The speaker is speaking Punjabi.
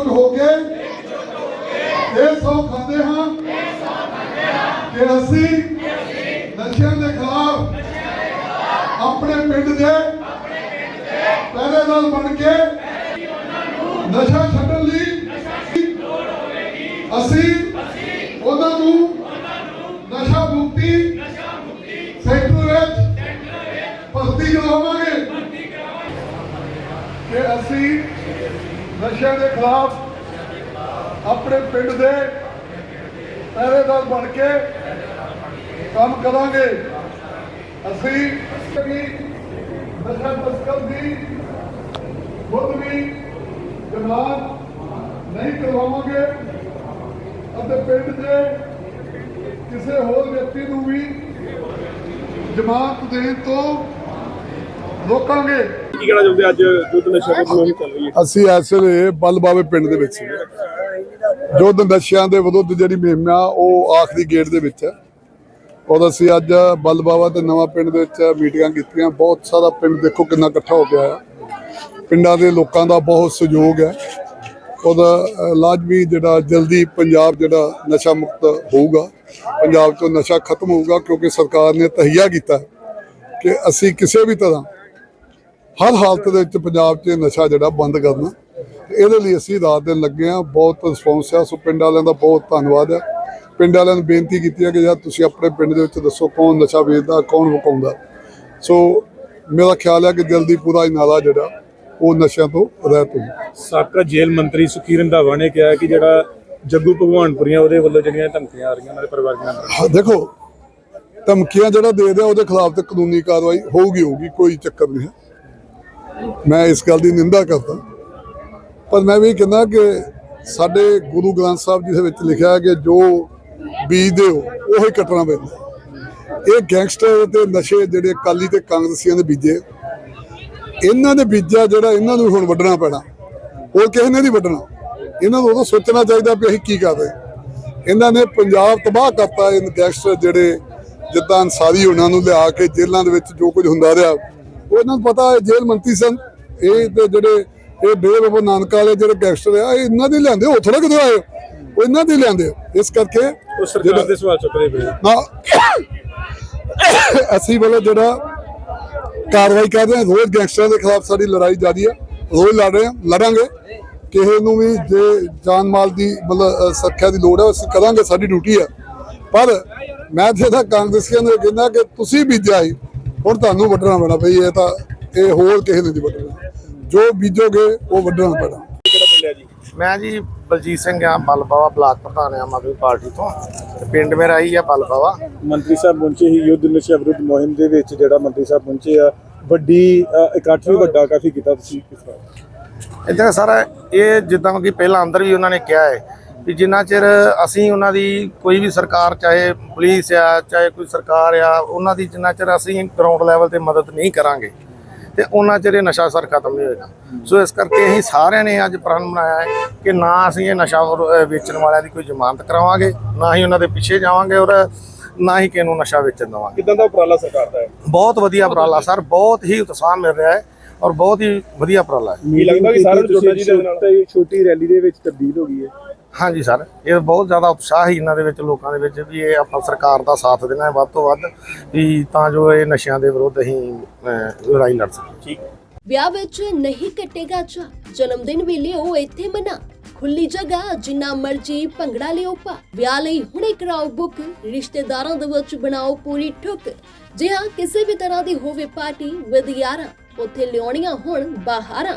ਇੱਕਜੁੱਟ ਹੋ ਕੇ ਇਹ ਸੌ ਖਾਂਦੇ ਹਾਂ ਕਿ ਅਸੀਂ ਨਸ਼ਿਆਂ ਦੇ ਖਿਲਾਫ ਆਪਣੇ ਪਿੰਡ ਦੇ ਪਹਿਰੇਦਾਰ ਬਣ ਕੇ ਨਸ਼ਾ ਛੱਡਣ ਲਈ ਅਸੀਂ ਉਹਨਾਂ ਨੂੰ ਨਸ਼ਾ ਮੁਕਤੀ ਸੈਕਟਰ ਵਿੱਚ ਭਰਤੀ ਕਰਵਾਵਾਂਗੇ ਕਿ ਅਸੀਂ ਨਸ਼ਿਆਂ ਦੇ ਖਿਲਾਫ ਆਪਣੇ ਪਿੰਡ ਦੇ ਪਹਿਰੇਦਾਰ ਬਣ ਕੇ ਕੰਮ ਕਰਾਂਗੇ। ਅਸੀਂ ਵੀ ਨਸ਼ਾ ਤਸਕਰ ਦੀ ਖੁਦ ਵੀ ਜਮਾਤ ਨਹੀਂ ਕਰਵਾਵਾਂਗੇ ਅਤੇ ਪਿੰਡ ਦੇ ਕਿਸੇ ਹੋਰ ਵਿਅਕਤੀ ਨੂੰ ਵੀ ਜਮਾਤ ਦੇਣ ਤੋਂ ਰੋਕਾਂਗੇ। ਕੀ ਕਹਿਣਾ ਚਾਹੁੰਦੇ ਅੱਜ ਦੁੱਧ ਨਸ਼ਾ ਵਿਰੋਧੀ ਮੁਹਿੰਮ ਚੱਲ ਰਹੀ ਹੈ? ਅਸੀਂ ਇਸ ਵੇਲੇ ਬਲਬਾਵੇ ਪਿੰਡ ਦੇ ਵਿੱਚ ਸੀਗੇ। ਜੋ ਨਸ਼ਿਆਂ ਦੇ ਵਿਰੁੱਧ ਜਿਹੜੀ ਮੁਹਿੰਮ ਆ ਉਹ ਆਖਰੀ ਗੇਟ ਦੇ ਵਿੱਚ ਹੈ। ਔਰ ਅਸੀਂ ਅੱਜ ਬਲਬਾਵਾ ਤੇ ਨਵਾਂ ਪਿੰਡ ਦੇ ਵਿੱਚ ਮੀਟਿੰਗਾਂ ਕੀਤੀਆਂ। ਬਹੁਤ ਸਾਰਾ ਪਿੰਡ ਦੇਖੋ ਕਿੰਨਾ ਇਕੱਠਾ ਹੋ ਗਿਆ ਆ। ਪਿੰਡਾਂ ਦੇ ਲੋਕਾਂ ਦਾ ਬਹੁਤ ਸਹਿਯੋਗ ਹੈ। ਉਹਦਾ ਅ, ਲਾਜ਼ਮੀ ਜਿਹੜਾ ਜਲਦੀ ਪੰਜਾਬ ਜਿਹੜਾ ਨਸ਼ਾ ਮੁਕਤ ਹੋਊਗਾ ਪੰਜਾਬ ਤੋਂ ਨਸ਼ਾ ਖਤਮ ਹੋਊਗਾ ਕਿਉਂਕਿ ਸਰਕਾਰ ਨੇ ਤਹਈਆ ਕੀਤਾ ਕਿ ਅਸੀਂ ਕਿਸੇ ਵੀ ਤਰ੍ਹਾਂ ਹਰ ਹਾਲਤ ਦੇ ਵਿੱਚ ਪੰਜਾਬ 'ਚ ਨਸ਼ਾ ਜਿਹੜਾ ਬੰਦ ਕਰਨਾ। ਇਹਦੇ ਲਈ ਅਸੀਂ ਰਾਤ ਦਿਨ ਲੱਗੇ ਆ ਬਹੁਤ ਰਿਸਪੌਂਸ ਆ। ਸੋ ਪਿੰਡ ਵਾਲਿਆਂ ਦਾ ਬਹੁਤ ਧੰਨਵਾਦ ਹੈ ਪਿੰਡ ਵਾਲਿਆਂ ਨੂੰ ਬੇਨਤੀ ਕੀਤੀ ਹੈ ਕਿ ਯਾਰ ਤੁਸੀਂ ਆਪਣੇ ਪਿੰਡ ਦੇ ਵਿੱਚ ਦੱਸੋ ਕੌਣ ਨਸ਼ਾ ਵੇਚਦਾ ਕੌਣ ਵਿਕਾਉਂਦਾ। ਸੋ ਮੇਰਾ ਖਿਆਲ ਹੈ ਕਿ ਜਲਦੀ ਪੂਰਾ ਇਹ ਨਾਲਾ ਜਿਹੜਾ ਉਹ ਨਸ਼ਿਆਂ ਤੋਂ ਰਹਿਤ ਹੋ ਸਾਬਕਾ ਜੇਲ੍ਹ ਮੰਤਰੀ ਸੁਖੀ ਰੰਧਾਵਾ ਨੇ ਕਿਹਾ ਕਿ ਜਿਹੜਾ ਜੱਗੂ ਭਗਵਾਨਪੁਰੀਆਂ ਉਹਦੇ ਵੱਲੋਂ ਜਿਹੜੀਆਂ ਧਮਕੀਆਂ ਆ ਰਹੀਆਂ ਉਹਨਾਂ ਦੇ ਪਰਿਵਾਰ ਦੇ ਮੈਂਬਰਾਂ ਦੇਖੋ ਧਮਕੀਆਂ ਜਿਹੜਾ ਦੇ ਦਿਆ ਉਹਦੇ ਖਿਲਾਫ ਤੇ ਕਾਨੂੰਨੀ ਕਾਰਵਾਈ ਹੋਊਗੀ ਹੋਊਗੀ ਕੋਈ ਚੱਕਰ ਨਹੀਂ ਹੈ। ਮੈਂ ਇਸ ਗੱਲ ਦੀ ਨਿੰਦਾ ਕਰਦਾ। ਪਰ ਮੈਂ ਵੀ ਕਹਿੰਦਾ ਕਿ ਸਾਡੇ ਗੁਰੂ ਗ੍ਰੰਥ ਸਾਹਿਬ ਜੀ ਦੇ ਵਿੱਚ ਲਿਖਿਆ ਹੈ ਕਿ ਜੋ ਬੀਜਦੇ ਹੋ, ਉਹ ਹੀ ਕੱਟਣਾ ਪੈਂਦਾ। ਇਹ ਗੈਂਗਸਟਰ ਤੇ ਨਸ਼ੇ ਜਿਹੜੇ ਅਕਾਲੀ ਤੇ ਕਾਂਗਰਸੀਆਂ ਦੇ ਬੀਜੇ, ਇਹਨਾਂ ਦੇ ਬੀਜਾ ਜਿਹੜਾ ਇਹਨਾਂ ਨੂੰ ਹੁਣ ਵੱਢਣਾ ਪੈਣਾ। ਹੋਰ ਕਿਸੇ ਨੇ ਨਹੀਂ ਵੱਢਣਾ। ਇਹਨਾਂ ਨੂੰ ਉਦੋਂ ਸੋਚਣਾ ਚਾਹੀਦਾ ਵੀ ਅਸੀਂ ਕੀ ਕਰ ਰਹੇ। ਇਹਨਾਂ ਨੇ ਪੰਜਾਬ ਤਬਾਹ ਕਰਤਾ, ਇਹ ਗੈਂਗਸਟਰ ਜਿਹੜੇ ਜਿੱਦਾਂ ਅਨਸਾਰੀ ਉਹਨਾਂ ਨੂੰ ਲਿਆ ਕੇ ਜੇਲ੍ਹਾਂ ਦੇ ਵਿੱਚ ਜੋ ਕੁਝ ਹੁੰਦਾ ਰਿਹਾ ਉਹ ਇਹਨਾਂ ਨੂੰ ਪਤਾ ਹੈ ਜੇਲ੍ਹ ਮੰਤਰੀ ਸਨ। ਇਹ ਤੇ ਜਿਹੜੇ ਇਹ ਬਾਬਾ ਨਾਨਕ ਵਾਲੇ ਜਿਹੜੇ ਗੈਂਗਸਟਰ ਆ ਇਹ ਇਹਨਾਂ ਦੇ ਲਿਆਂਦੇ ਉਹ ਥੋੜਾ ਕਿਤੇ ਆਏ? ਉਹ ਇਹਨਾਂ ਦੇ ਲਿਆਂਦੇ ਇਸ ਕਰਕੇ ਸਰਕਾਰ ਦੇ ਸਵਾਲ ਚੁੱਕਦੇ ਪਏ ਨਾ ਅਸੀਂ ਵੱਲੋਂ ਜਿਹੜਾ ਕਾਰਵਾਈ ਕਰ ਰਹੇ ਹਾਂ ਰੋਜ਼ ਗੈਂਗਸਟਰਾਂ ਦੇ ਖਿਲਾਫ ਸਾਡੀ ਲੜਾਈ ਜਾਰੀ ਹੈ। ਰੋਜ਼ ਲੜ ਰਹੇ ਹਾਂ ਲੜਾਂਗੇ। ਕਿਸੇ ਨੂੰ ਵੀ ਜੇ ਜਾਨ ਮਾਲ ਦੀ ਮਤਲਬ ਸੁਰੱਖਿਆ ਦੀ ਲੋੜ ਹੈ ਅਸੀਂ ਕਰਾਂਗੇ ਸਾਡੀ ਡਿਊਟੀ ਹੈ। ਪਰ ਮੈਂ ਤਾਂ ਕਾਂਗਰਸੀਆਂ ਨੂੰ ਇਹ ਕਹਿੰਦਾ ਕਿ ਤੁਸੀਂ ਬੀਜਿਆ ਸੀ ਹੁਣ ਤੁਹਾਨੂੰ ਵੱਢਣਾ ਪੈਣਾ ਬਈ ਇਹ ਤਾਂ ਇਹ ਹੋਰ ਕਿਸੇ ਨੇ ਨਹੀਂ ਵੱਢਣਾ। ਜੋ ਬੀਜੋਗੇ ਉਹ ਵੱਢਣਾ ਪੈਣਾ। ਕਿਹੜਾ ਪਿੰਡ ਹੈ ਜੀ? ਮੈਂ ਜੀ ਬਲਜੀਤ ਸਿੰਘ ਆ ਬਲਬਾਵਾ ਬਲਾਕ ਪ੍ਰਧਾਨ ਆ ਪਾਰਟੀ ਤੋਂ। ਪਿੰਡ ਮੇਰਾ ਹੀ ਆ ਬਲਬਾਵਾ ਮੰਤਰੀ ਸਾਹਿਬ ਪਹੁੰਚੇ ਹੀ ਯੁੱਧ ਨਸ਼ਾ ਵਿਰੋਧ ਮੁਹਿੰਮ ਦੇ ਵਿੱਚ ਜਿਹੜਾ ਮੰਤਰੀ ਸਾਹਿਬ ਪਹੁੰਚੇ ਆ। ਵੱਡੀ ਇਕੱਠ ਵੀ ਵੱਡਾ ਕਾਫੀ ਕੀਤਾ ਤੁਸੀਂ। ਕਿਸ ਤਰ੍ਹਾਂ ਇਦਾਂ ਸਾਰਾ ਇਹ ਜਿੱਦਾਂ ਕਿ ਪਹਿਲਾਂ ਅੰਦਰ ਵੀ ਉਹਨਾਂ ਨੇ ਕਿਹਾ ਹੈ ਕਿ ਜਿੰਨਾ ਚਿਰ ਅਸੀਂ ਉਹਨਾਂ ਦੀ ਕੋਈ ਵੀ ਸਰਕਾਰ ਚਾਹੇ ਪੁਲਿਸ ਆ ਚਾਹੇ ਕੋਈ ਸਰਕਾਰ ਆ ਉਹਨਾਂ ਦੀ ਜਿੰਨਾ ਚਿਰ ਅਸੀਂ ਗਰਾਊਂਡ ਲੈਵਲ ਤੇ ਮਦਦ ਨਹੀਂ ਕਰਾਂਗੇ ਤੇ ਉਹਨਾਂ ਚਿਰ ਇਹ ਨਸ਼ਾ ਸਰ ਖਤਮ ਨਹੀਂ ਹੋਏਗਾ। ਸੋ ਇਸ ਕਰਕੇ ਅਸੀਂ ਸਾਰਿਆਂ ਨੇ ਅੱਜ ਪ੍ਰਣ ਬਣਾਇਆ ਹੈ ਕਿ ਨਾ ਅਸੀਂ ਇਹ ਨਸ਼ਾ ਵੇਚਣ ਵਾਲਿਆਂ ਦੀ ਕੋਈ ਜ਼ਮਾਨਤ ਕਰਾਵਾਂਗੇ ਨਾ ਹੀ ਉਹਨਾਂ ਦੇ ਪਿੱਛੇ ਜਾਵਾਂਗੇ ਔਰ ਨਾ ਹੀ ਕਿਸੇ ਨੂੰ ਨਸ਼ਾ ਵੇਚਣ ਦੇਵਾਂਗੇ। ਕਿਦਾਂ ਦਾ ਉਪਰਾਲਾ ਸਰਕਾਰ ਦਾ ਹੈ? ਬਹੁਤ ਵਧੀਆ ਉਪਰਾਲਾ ਸਰ ਬਹੁਤ ਹੀ ਉਤਸ਼ਾਹ ਮਿਲ ਰਿਹਾ ਹੈ ਔਰ ਬਹੁਤ ਹੀ ਵਧੀਆ ਉਪਰਾਲਾ ਹੈ। ਕੀ ਲੱਗਦਾ ਕਿ ਸਾਰਿਆਂ ਨੂੰ ਜੁੜਨਾ ਜੀ ਦੇ ਨਾਲ? ਛੋਟੀ ਰੈਲੀ ਦੇ ਵਿੱਚ ਤਬਦੀਲ ਹੋ ਗਈ ਹੈ। ਹਾਂਜੀ ਸਰ ਇਹ ਬਹੁਤ ਜ਼ਿਆਦਾ ਉਤਸ਼ਾਹ ਹੀ ਇਹਨਾਂ ਦੇ ਵਿੱਚ ਲੋਕਾਂ ਦੇ ਵਿੱਚ ਵੀ ਇਹ ਆਪਾਂ ਸਰਕਾਰ ਦਾ ਸਾਥ ਦੇਣਾ ਹੈ ਵੱਧ ਤੋਂ ਵੱਧ ਵੀ ਤਾਂ ਜੋ ਇਹ ਨਸ਼ਿਆਂ ਦੇ ਵਿਰੁੱਧ ਅਸੀਂ ਲੜਾਈ ਲੜ ਸਕੀਏ। ਠੀਕ। ਵਿਆਹ ਵਿੱਚ ਨਹੀਂ ਕੱਟੇਗਾ ਚਾ ਜਨਮ ਦਿਨ ਵੇਲੇ ਉਹ ਇੱਥੇ ਮਨਾ। ਖੁੱਲੀ ਜਗ੍ਹਾ ਜਿੰਨਾ ਮਰਜ਼ੀ ਭੰਗੜਾ ਲਿਓ ਪਾ ਵਿਆਹ ਲਈ ਹੁਣੇ ਕਰਾਓ ਬੁੱਕ ਰਿਸ਼ਤੇਦਾਰਾਂ ਦੇ ਵਿੱਚ ਬਣਾਓ ਪੂਰੀ ਠੁੱਕ। ਜੇ ਹਾਂ ਕਿਸੇ ਵੀ ਤਰ੍ਹਾਂ ਦੀ ਹੋਵੇ ਪਾਰਟੀ ਵਿਦ ਯਾਰਾਂ ਉੱਥੇ ਲਿਆਉਣੀਆਂ ਹੁਣ ਬਾਹਰਾਂ